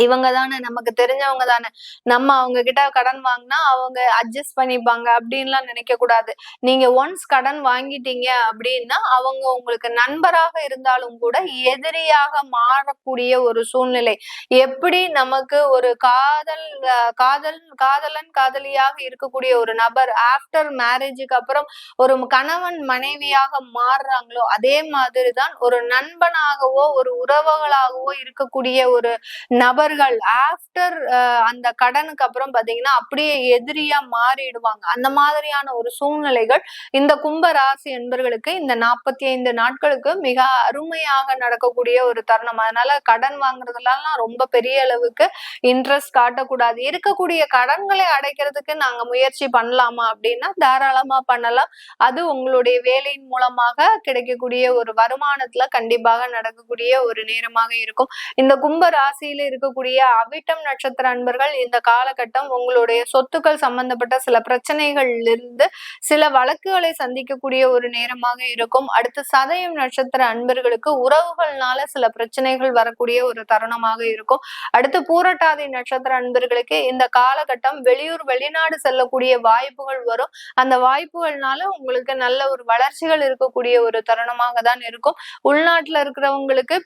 இவங்க தானே நமக்கு தெரிஞ்சவங்க தானே நம்ம அவங்க கிட்ட கடன் வாங்கினா அவங்க அட்ஜஸ்ட் பண்ணிப்பாங்க அப்படின்லாம் நினைக்க கூடாது நீங்க ஒன்ஸ் கடன் வாங்கிட்டீங்க அப்படின்னா அவங்க உங்களுக்கு நண்பராக இருந்தாலும் கூட எதிரியாக மாறக்கூடிய ஒரு சூழ்நிலை. எப்படி நமக்கு ஒரு காதல் காதல் காதலன் காதலியாக இருக்கக்கூடிய ஒரு நபர் ஆஃப்டர் மேரேஜுக்கு அப்புறம் ஒரு கணவன் மனைவியாக மாறுறாங்களோ அதே மாதிரிதான் ஒரு நண்பனாகவோ ஒரு உறவுகளாகவோ இருக்கக்கூடிய ஒரு நபர் அவர்கள் ஆஃப்டர் அந்த கடனுக்கு அப்புறம் பாத்தீங்கன்னா அப்படியே எதிரியா மாறிடுவாங்க. அந்த மாதிரியான ஒரு சூழ்நிலைகள் இந்த கும்ப ராசி என்பர்களுக்கு இந்த நாற்பத்தி ஐந்து நாட்களுக்கு மிக அருமையாக நடக்கக்கூடிய ஒரு தருணம். அதனால கடன் வாங்குறதுலாம் ரொம்ப பெரிய அளவுக்கு இன்ட்ரெஸ்ட் காட்டக்கூடாது. இருக்கக்கூடிய கடன்களை அடைக்கிறதுக்கு நாங்க முயற்சி பண்ணலாமா அப்படின்னா தாராளமா பண்ணலாம். அது உங்களுடைய வேலையின் மூலமாக கிடைக்கக்கூடிய ஒரு வருமானத்துல கண்டிப்பாக நடக்கக்கூடிய ஒரு நேரமாக இருக்கும். இந்த கும்ப ராசியில இருக்க இருக்கக்கூடிய அவிட்டம் நட்சத்திர அன்பர்கள் இந்த காலகட்டம் உங்களுடைய சொத்துக்கள் சம்பந்தப்பட்ட சில பிரச்சனைகள் இருந்து சில வழக்குகளை சந்திக்கக்கூடிய ஒரு நேரமாக இருக்கும். அடுத்து சதயம் நட்சத்திர அன்பர்களுக்கு உறவுகள்னால சில பிரச்சனைகள் வரக்கூடிய ஒரு தருணமாக இருக்கும். அடுத்து பூரட்டாதி நட்சத்திர அன்பர்களுக்கு இந்த காலகட்டம் வெளியூர் வெளிநாடு செல்லக்கூடிய வாய்ப்புகள் வரும். அந்த வாய்ப்புகள்னால உங்களுக்கு நல்ல ஒரு வளர்ச்சிகள் இருக்கக்கூடிய ஒரு தருணமாக தான் இருக்கும். உள்நாட்டுல இருக்கிறவங்களுக்கு